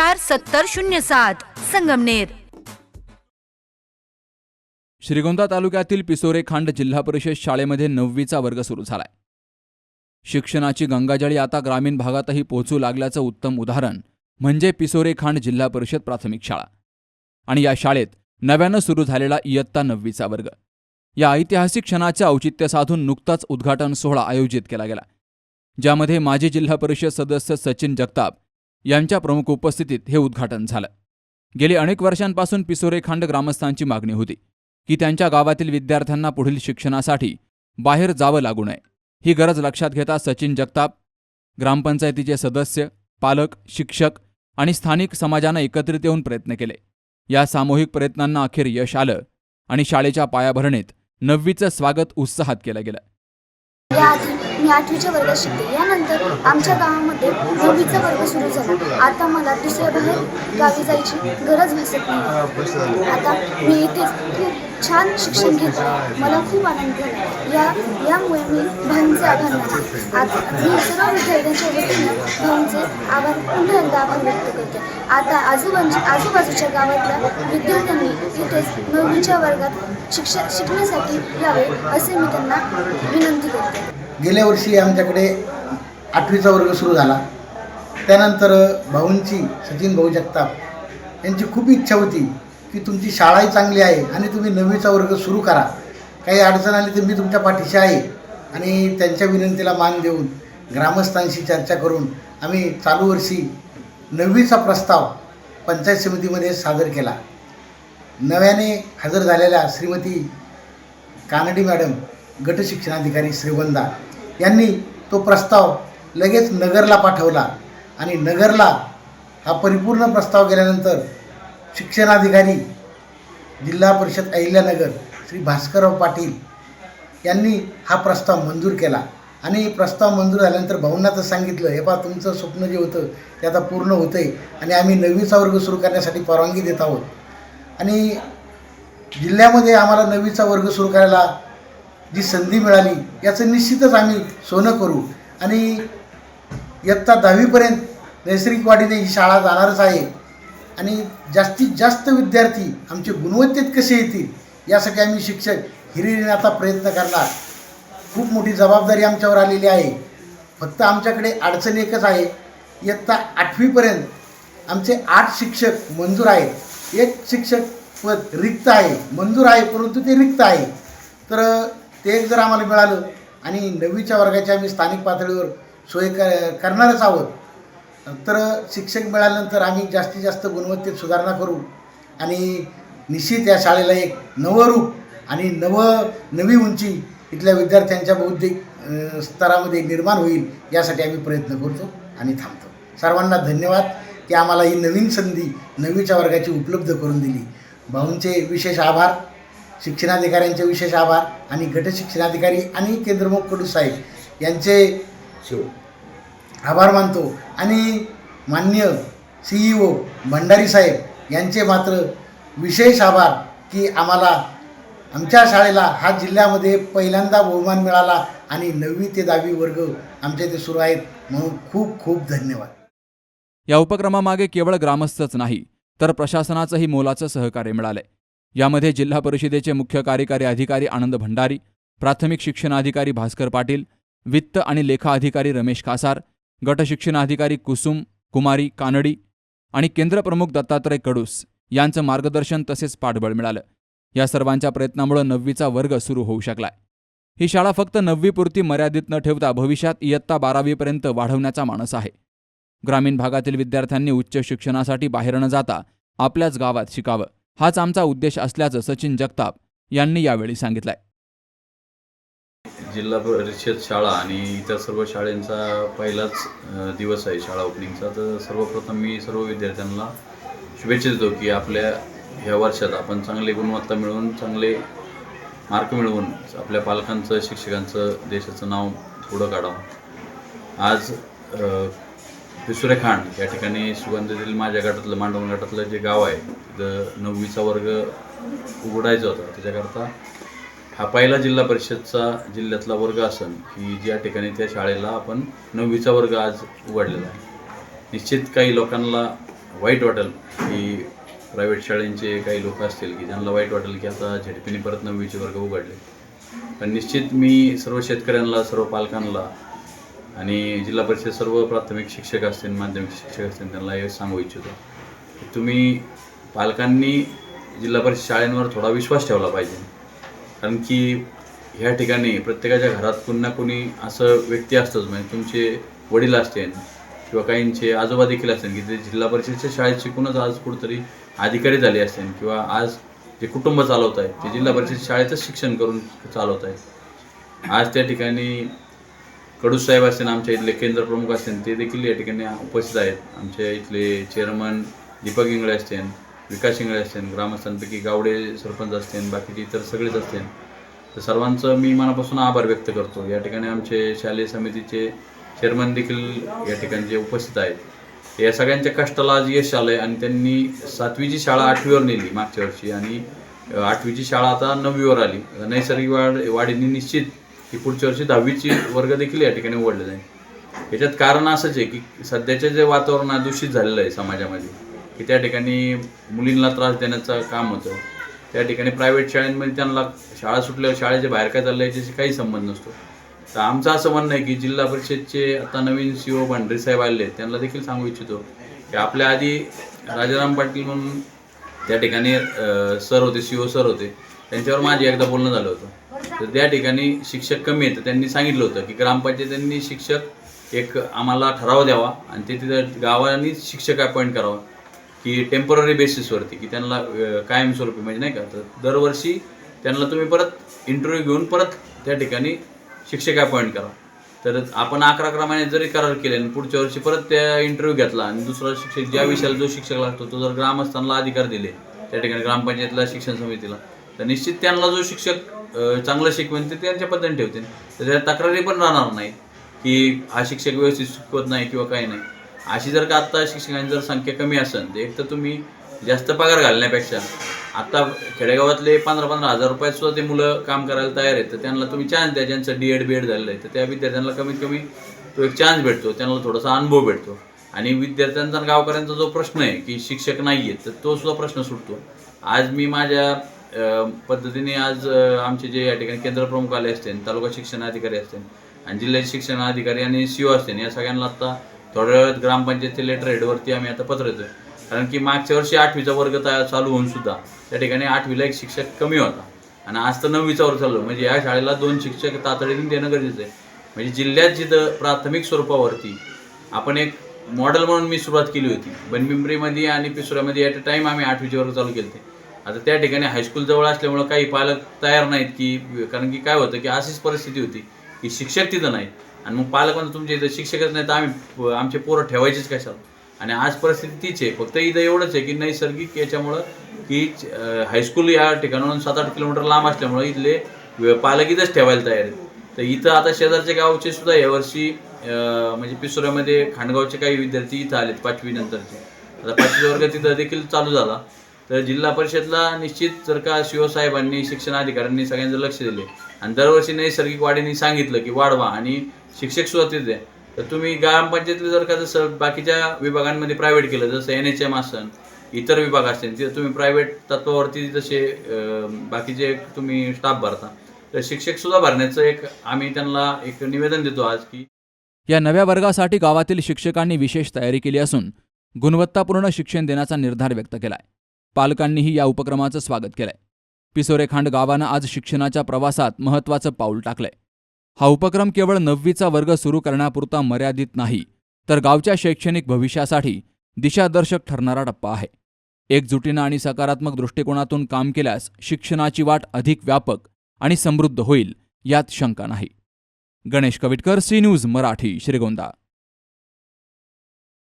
चार सत्तर शून्य सात संगमनेर. श्रीगोंदा तालुक्यातील पिसोरे खांड जिल्हा परिषद शाळेमध्ये नववीचा वर्ग सुरू झालाय. शिक्षणाची गंगाजळी आता ग्रामीण भागातही पोहोचू लागल्याचं उत्तम उदाहरण म्हणजे पिसोरे खांड जिल्हा परिषद प्राथमिक शाळा. आणि या शाळेत नव्यानं सुरू झालेला इयत्ता नववीचा वर्ग. या ऐतिहासिक क्षणाचे औचित्य साधून नुकताच उद्घाटन सोहळा आयोजित केला गेला. ज्यामध्ये माजी जिल्हा परिषद सदस्य सचिन जगताप यांच्या प्रमुख उपस्थितीत हे उद्घाटन झालं. गेली अनेक वर्षांपासून पिसोरेखांड ग्रामस्थांची मागणी होती की त्यांच्या गावातील विद्यार्थ्यांना पुढील शिक्षणासाठी बाहेर जावं लागू नये. ही गरज लक्षात घेता सचिन जगताप ग्रामपंचायतीचे सदस्य पालक शिक्षक आणि स्थानिक समाजानं एकत्रित येऊन प्रयत्न केले. या सामूहिक प्रयत्नांना अखेर यश आलं आणि शाळेच्या पायाभरणीत नववीचं स्वागत उत्साहात केलं गेलं. मी आठवीच्या वर्गात शिकते यानंतर आमच्या गावामध्ये नववीचा वर्ग सुरू झाला. आता मला दुसऱ्या बाहेर गावी जायची गरज भासत नाही. आता मी इथेच खूप छान शिक्षण घेतलं. मला खूप आनंद झाला. या यामुळे मी भाऊंचे आभार मानते. आता मी सर्व विद्यार्थ्यांच्या वतीनं भाऊंचे आभार पुन्हा एकदा आभार व्यक्त करते. आता आजूबाजू आजूबाजूच्या गावातल्या विद्यार्थ्यांनी इथेच नववीच्या वर्गात शिक्षण शिकण्यासाठी यावे असे मी त्यांना विनंती करते. गेल्या वर्षी आमच्याकडे आठवीचा वर्ग सुरू झाला. त्यानंतर भाऊंची सचिन भाऊ जगताप यांची खूप इच्छा होती की तुमची शाळाही चांगली आहे आणि तुम्ही नववीचा वर्ग सुरू करा. काही अडचण आली तर मी तुमच्या पाठीशी आहे आणि त्यांच्या विनंतीला मान देऊन ग्रामस्थांशी चर्चा करून आम्ही चालू वर्षी नववीचा प्रस्ताव पंचायत समितीमध्ये सादर केला. नव्याने हजर झालेल्या श्रीमती कानडी मॅडम गटशिक्षणाधिकारी श्रीवंदा यांनी तो प्रस्ताव लगेच नगरला पाठवला. आणि नगरला हा परिपूर्ण प्रस्ताव गेल्यानंतर शिक्षणाधिकारी जिल्हा परिषद अहिल्यानगर श्री भास्करराव पाटील यांनी हा प्रस्ताव मंजूर केला. आणि प्रस्ताव मंजूर झाल्यानंतर भाऊंना तर सांगितलं हे पा तुमचं स्वप्न जे होतं ते आता पूर्ण होतं आहे आणि आम्ही नववीचा वर्ग सुरू करण्यासाठी परवानगी देत आहोत. आणि जिल्ह्यामध्ये आम्हाला नववीचा वर्ग सुरू करायला जी संधी मिळाली याचं निश्चितच आम्ही सोनं करू. आणि इयत्ता दहावीपर्यंत नैसर्गिक वाढीने ही शाळा जाणारच आहे. आणि जास्तीत जास्त विद्यार्थी आमचे गुणवत्तेत कसे येतील यासाठी आम्ही शिक्षक हिरिरीने प्रयत्न करणार. खूप मोठी जबाबदारी आमच्यावर आलेली आहे. फक्त आमच्याकडे अडचण एकच आहे. इयत्ता आठवीपर्यंत आमचे आठ शिक्षक मंजूर आहेत. एक शिक्षक पद रिक्त आहे. मंजूर आहे परंतु ते रिक्त आहे. तर ते एक जर आम्हाला मिळालं आणि नववीच्या वर्गाची आम्ही स्थानिक पातळीवर सोय कर करणारच आहोत तर शिक्षक मिळाल्यानंतर आम्ही जास्तीत जास्त गुणवत्तेत सुधारणा करू आणि निश्चित या शाळेला एक नवं रूप आणि नवं नवी उंची इथल्या विद्यार्थ्यांच्या बौद्धिक स्तरामध्ये निर्माण होईल यासाठी आम्ही प्रयत्न करतो आणि थांबतो. सर्वांना धन्यवाद की आम्हाला ही नवीन संधी नववीच्या वर्गाची उपलब्ध करून दिली. भाऊंचे विशेष आभार. शिक्षणाधिकाऱ्यांचे विशेष आभार आणि गट शिक्षणाधिकारी आणि केंद्रमुख कडू साहेब यांचे आभार मानतो. आणि मान्य सी ई ओ भंडारी साहेब यांचे मात्र विशेष आभार की आम्हाला आमच्या शाळेला हा जिल्ह्यामध्ये पहिल्यांदा बहुमान मिळाला आणि नववी ते दहावी वर्ग आमच्या इथे सुरू आहेत. म्हणून खूप खूप धन्यवाद. या उपक्रमामागे केवळ ग्रामस्थच नाही तर प्रशासनाचंही मोलाचं सहकार्य मिळालंय. यामध्ये जिल्हा परिषदेचे मुख्य कार्यकारी अधिकारी आनंद भंडारी प्राथमिक शिक्षणाधिकारी भास्कर पाटील वित्त आणि लेखा अधिकारी रमेश कासार गटशिक्षणाधिकारी कुसुम कुमारी कानडी आणि केंद्रप्रमुख दत्तात्रय कडूस यांचं मार्गदर्शन तसेच पाठबळ मिळालं. या सर्वांच्या प्रयत्नामुळे नववीचा वर्ग सुरू होऊ शकलाय. ही शाळा फक्त नववीपुरती मर्यादित न ठेवता भविष्यात इयत्ता बारावीपर्यंत वाढवण्याचा मानस आहे. ग्रामीण भागातील विद्यार्थ्यांनी उच्च शिक्षणासाठी बाहेर न जाता आपल्याच गावात शिकावं. हाच आमचा उद्देश असल्याचं सचिन जगताप यांनी यावेळी सांगितलंय. जिल्हा परिषद शाळा आणि इतर सर्व शाळेंचा पहिलाच दिवस आहे शाळा ओपनिंगचा तर सर्वप्रथम मी सर्व विद्यार्थ्यांना शुभेच्छा देतो की आपल्या ह्या वर्षात आपण चांगली गुणवत्ता मिळवून चांगले मार्क मिळवून आपल्या पालकांचं शिक्षकांचं देशाचं नाव पुढं काढावं. आज ते सुरेखांड या ठिकाणी सुगंधीतील माझ्या गटातलं मांडवण गटातलं जे गाव आहे तिथं नववीचा वर्ग उघडायचा होता. त्याच्याकरता हा पहिला जिल्हा परिषदचा जिल्ह्यातला वर्ग असन की ज्या ठिकाणी त्या शाळेला आपण नववीचा वर्ग आज उघडलेला आहे. निश्चित काही लोकांना वाईट वाटेल की प्रायव्हेट शाळेंचे काही लोक असतील की ज्यांना वाईट वाटेल की आता झेडपीने परत नववीचे वर्ग उघडले. पण निश्चित मी सर्व शेतकऱ्यांना सर्व पालकांना आणि जिल्हा परिषद सर्व प्राथमिक शिक्षक असतील माध्यमिक शिक्षक असतील त्यांना हे सांगू इच्छितो. तुम्ही पालकांनी जिल्हा परिषद शाळेंवर थोडा विश्वास ठेवला पाहिजे. कारण की ह्या ठिकाणी प्रत्येकाच्या घरात पुन्हा कोणी कुणी असं व्यक्ती असतंच. म्हणजे तुमचे वडील असतील किंवा काहींचे आजोबा देखील असतील की ते जिल्हा परिषदच्या शाळेत शिकूनच आज कुठंतरी अधिकारी झाले असतील किंवा आज जे कुटुंब चालवत आहेत ते जिल्हा परिषद शाळेतच शिक्षण करून चालवत आहेत आज त्या ठिकाणी कडू साहेब असेल आमच्या इथले केंद्र प्रमुख असतील ते देखील या ठिकाणी उपस्थित आहेत. आमच्या इथले चेअरमन दीपक इंगळे असतील विकास इंगळे असतील ग्रामस्थांपैकी गावडे सरपंच असतील बाकीचे इतर सगळेच असतील. तर सर्वांचं मी मनापासून आभार व्यक्त करतो. या ठिकाणी आमचे शालेय समितीचे चेअरमन देखील या ठिकाणी जे उपस्थित आहेत. या सगळ्यांच्या कष्टाला आज यश आलं आहे आणि त्यांनी सातवीची शाळा आठवीवर नेली मागच्या वर्षी आणि आठवीची शाळा आता नववीवर आली. नैसर्गिक वाढ वाढीने निश्चित की पुढच्या वर्षी दहावीची वर्ग देखील या ठिकाणी उघडले जाईल. याच्यात कारण असंच आहे की सध्याचे जे वातावरण दूषित झालेलं आहे समाजामध्ये की त्या ठिकाणी मुलींना त्रास देण्याचं काम होतं. त्या ठिकाणी प्रायव्हेट शाळांमध्ये त्यांना शाळा सुटल्यावर शाळेच्या बाहेर काय चाललं याच्याशी काही संबंध नसतो. तर आमचं असं म्हणणं आहे की जिल्हा परिषदचे आता नवीन सी ओ भांडरे साहेब आले आहेत, त्यांना देखील सांगू इच्छितो की आपल्या आधी राजाराम पाटील म्हणून त्या ठिकाणी सर होते सी ओ सर होते त्यांच्यावर माझे एकदा बोलणं झालं होतं. तर त्या ठिकाणी शिक्षक कमी आहेत. तर त्यांनी सांगितलं होतं की ग्रामपंचायतींनी शिक्षक एक आम्हाला ठराव द्यावा आणि ते तिथं गावांनी शिक्षक अपॉइंट करावा की टेंपररी बेसिसवरती की त्यांना कायमस्वरूपी म्हणजे नाही का? तर दरवर्षी त्यांना तुम्ही परत इंटरव्ह्यू घेऊन परत त्या ठिकाणी शिक्षक अपॉइंट करा. तर आपण अकरा क्रमाने जरी करार केले आणि पुढच्या वर्षी परत त्या इंटरव्ह्यू घेतला आणि दुसरा शिक्षक ज्या विषयाला जो शिक्षक लागतो तो जर ग्रामस्थांना अधिकार दिले त्या ठिकाणी ग्रामपंचायतला शिक्षण समितीला तर निश्चित त्यांना जो शिक्षक चांगलं शिकवेन ते त्यांच्या पद्धतीने ठेवतील. तर तक्रारी पण राहणार नाही की हा शिक्षक व्यवस्थित शिकवत नाही किंवा काही नाही. अशी जर का आत्ता शिक्षकांची जर संख्या कमी असेल तर एक तर तुम्ही जास्त पगार घालण्यापेक्षा आत्ता खेडेगावातले पंधरा पंधरा हजार रुपयात सुद्धा ते मुलं काम करायला तयार आहेत तर त्यांना तुम्ही चान्स द्या ज्यांचं डी एड बी एड झालेलं आहे तर त्या विद्यार्थ्यांना कमीत कमी तो एक चान्स भेटतो त्यांना थोडासा अनुभव भेटतो. आणि विद्यार्थ्यांचा आणि गावकऱ्यांचा जो प्रश्न आहे की शिक्षक नाही आहेत तर तो सुद्धा प्रश्न सुटतो. आज मी माझ्या पद्धतीने आज आमचे जे या ठिकाणी केंद्र प्रमुख आले असतील तालुका शिक्षण अधिकारी असतील आणि जिल्ह्याचे शिक्षण अधिकारी आणि सी ओ असतील या सगळ्यांना आता थोड्या वेळात ग्रामपंचायती लेटर हेडवरती आम्ही आता पत्र देतोय. कारण की मागच्या वर्षी आठवीचा वर्ग तयार चालू होऊन सुद्धा त्या ठिकाणी आठवीला एक शिक्षक कमी होता. आणि आज तर नववीचा वर्ग चालू म्हणजे या शाळेला दोन शिक्षक तातडीने देणं गरजेचं आहे. म्हणजे जिल्ह्यात जिथं प्राथमिक स्वरूपावरती आपण एक मॉडेल म्हणून मी सुरुवात केली होती. बनबिंबरीमध्ये आणि पिसुऱ्यामध्ये ॲट अ टाईम आम्ही आठवीचे वर्ग चालू केले आता त्या ठिकाणी हायस्कूल जवळ असल्यामुळं काही पालक तयार नाहीत की कारण की काय होतं की अशीच परिस्थिती होती की शिक्षक तिथं नाहीत. आणि मग पालक म्हणतो तुमच्या इथं शिक्षकच नाही तर आम्ही आमचे पोरं ठेवायचेच कशाला? आणि आज परिस्थिती तीच आहे. फक्त इथं एवढंच आहे की नैसर्गिक याच्यामुळं की हायस्कूल या ठिकाणाहून सात आठ किलोमीटर लांब असल्यामुळं इथले पालक इथंच ठेवायला तयार आहेत. तर इथं आता शेजारच्या गावचे सुद्धा यावर्षी म्हणजे पिसोऱ्यामध्ये खांडगावचे काही विद्यार्थी इथं आलेत पाचवी नंतरचे. आता पाचवी वर्ग तिथं देखील चालू झाला. तर जिल्हा परिषदला निश्चित जर का शिवसाहेबांनी शिक्षणाधिकाऱ्यांनी शिक्षण सगळ्यांचं लक्ष दिले आणि दरवर्षी नैसर्गिक वाढीने सांगितलं की वाढवा आणि शिक्षक सुद्धा तिथे तर तुम्ही ग्रामपंचायतीला जर का जसं बाकीच्या विभागांमध्ये प्रायव्हेट केलं जसं एन एच एम असन इतर विभाग असतील तिथे तुम्ही प्रायव्हेट तत्वावरती जसे बाकीचे तुम्ही स्टाफ भरता तर शिक्षक सुद्धा भरण्याचं एक आम्ही त्यांना एक निवेदन देतो आज की या नव्या वर्गासाठी गावातील शिक्षकांनी विशेष तयारी केली असून गुणवत्तापूर्ण शिक्षण देण्याचा निर्धार व्यक्त केला आहे पालकांनीही या उपक्रमाचं स्वागत केलंय. पिसोरेखांड गावानं आज शिक्षणाच्या प्रवासात महत्त्वाचं पाऊल टाकलंय. हा उपक्रम केवळ नववीचा वर्ग सुरू करण्यापुरता मर्यादित नाही तर गावच्या शैक्षणिक भविष्यासाठी दिशादर्शक ठरणारा टप्पा आहे. एकजुटीनं आणि सकारात्मक दृष्टिकोनातून काम केल्यास शिक्षणाची वाट अधिक व्यापक आणि समृद्ध होईल यात शंका नाही. Ganesh Kavitkar C news Marathi Shrigonda.